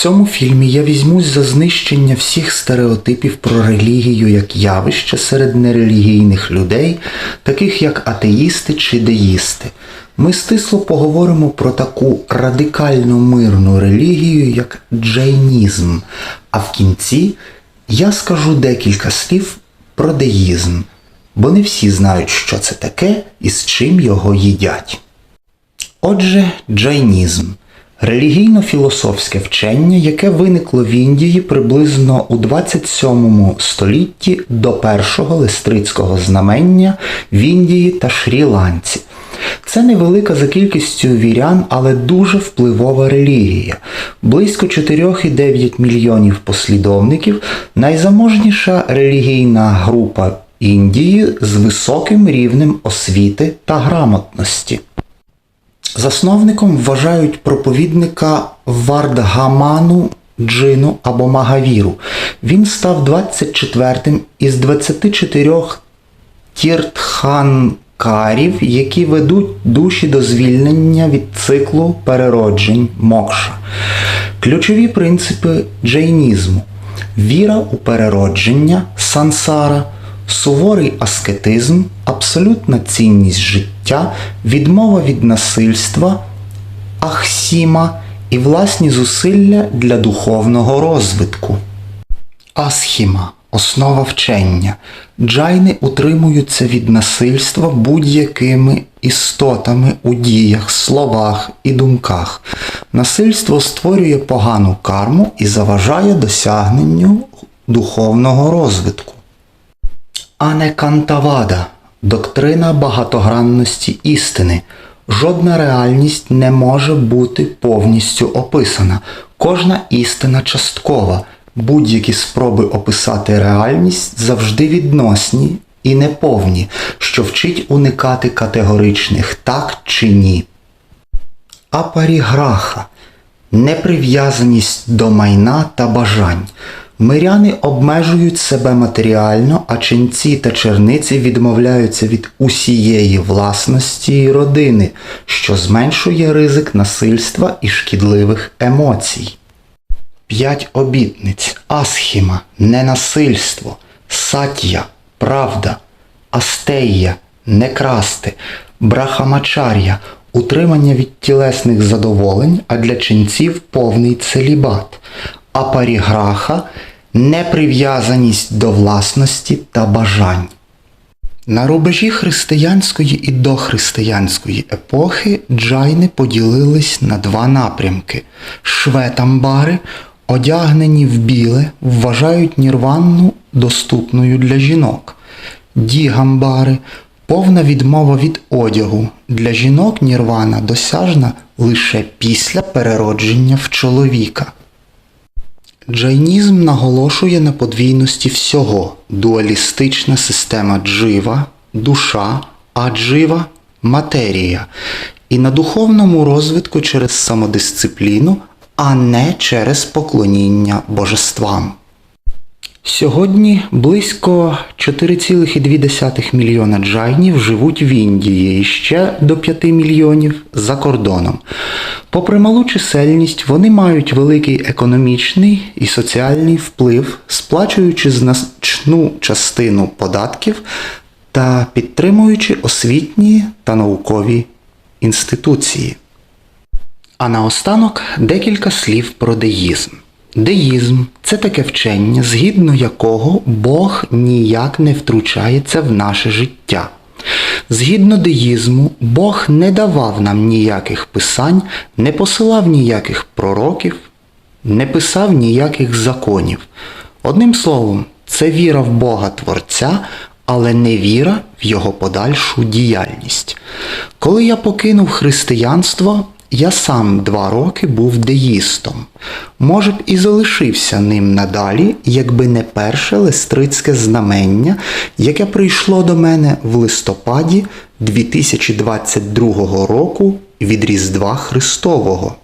цьому фільмі я візьмусь за знищення всіх стереотипів про релігію як явище серед нерелігійних людей, таких як атеїсти чи деїсти. Ми стисло поговоримо про таку радикально мирну релігію, як джайнізм. А в кінці я скажу декілька слів про деїзм, бо не всі знають, що це таке і з чим його їдять. Отже, джайнізм релігійно-філософське вчення, яке виникло в Індії приблизно у 27 столітті до першого листрицького знамення в Індії та Шрі-Ланці. Це невелика за кількістю вірян, але дуже впливова релігія. Близько 4,9 мільйонів послідовників, найзаможніша релігійна група Індії з високим рівнем освіти та грамотності. Засновником вважають проповідника Вардгаману Джину або Магавіру. Він став 24-м із 24 тіртханкарів, які ведуть душі до звільнення від циклу перероджень мокша. Ключові принципи джейнізму віра у переродження сансара, суворий аскетизм, абсолютна цінність життя, відмова від насильства, ахсіма і власні зусилля для духовного розвитку. Асхіма основа вчення. Джайни утримуються від насильства будь-якими істотами у діях, словах і думках. Насильство створює погану карму і заважає досягненню духовного розвитку. Анекантавада доктрина багатогранності істини. Жодна реальність не може бути повністю описана. Кожна істина часткова. Будь-які спроби описати реальність завжди відносні і неповні, що вчить уникати категоричних так чи ні. Апаріграха неприв'язаність до майна та бажань. Миряни обмежують себе матеріально, а ченці та черниці відмовляються від усієї власності і родини, що зменшує ризик насильства і шкідливих емоцій. П'ять обітниць. Асхіма, ненасильство, сатія, правда, астея, не красти, брахамачар'я, утримання від тілесних задоволень, а для ченців повний целібат, апаріграха, неприв'язаність до власності та бажань. На рубежі християнської і дохристиянської епохи джайни поділились на два напрямки. Шветамбари, одягнені в біле, вважають нірванну доступною для жінок. Дігамбари повна відмова від одягу. Для жінок нірвана досяжна лише після переродження в чоловіка. Джайнізм наголошує на подвійності всього дуалістична система джива, душа, а джива матерія, і на духовному розвитку через самодисципліну, а не через поклоніння божествам. Сьогодні близько 4,2 мільйона джайнів живуть в Індії і ще до 5 мільйонів за кордоном. Попри малу чисельність, вони мають великий економічний і соціальний вплив, сплачуючи значну частину податків та підтримуючи освітні та наукові інституції. А наостанок декілька слів про деїзм. Деїзм це таке вчення, згідно якого Бог ніяк не втручається в наше життя. Згідно деїзму, Бог не давав нам ніяких писань, не посилав ніяких пророків, не писав ніяких законів. Одним словом, це віра в Бога Творця, але не віра в його подальшу діяльність. Коли я покинув християнство, я сам два роки був деїстом. Може б і залишився ним надалі, якби не перше листрицьке знамення, яке прийшло до мене в листопаді 2022 року від Різдва Христового.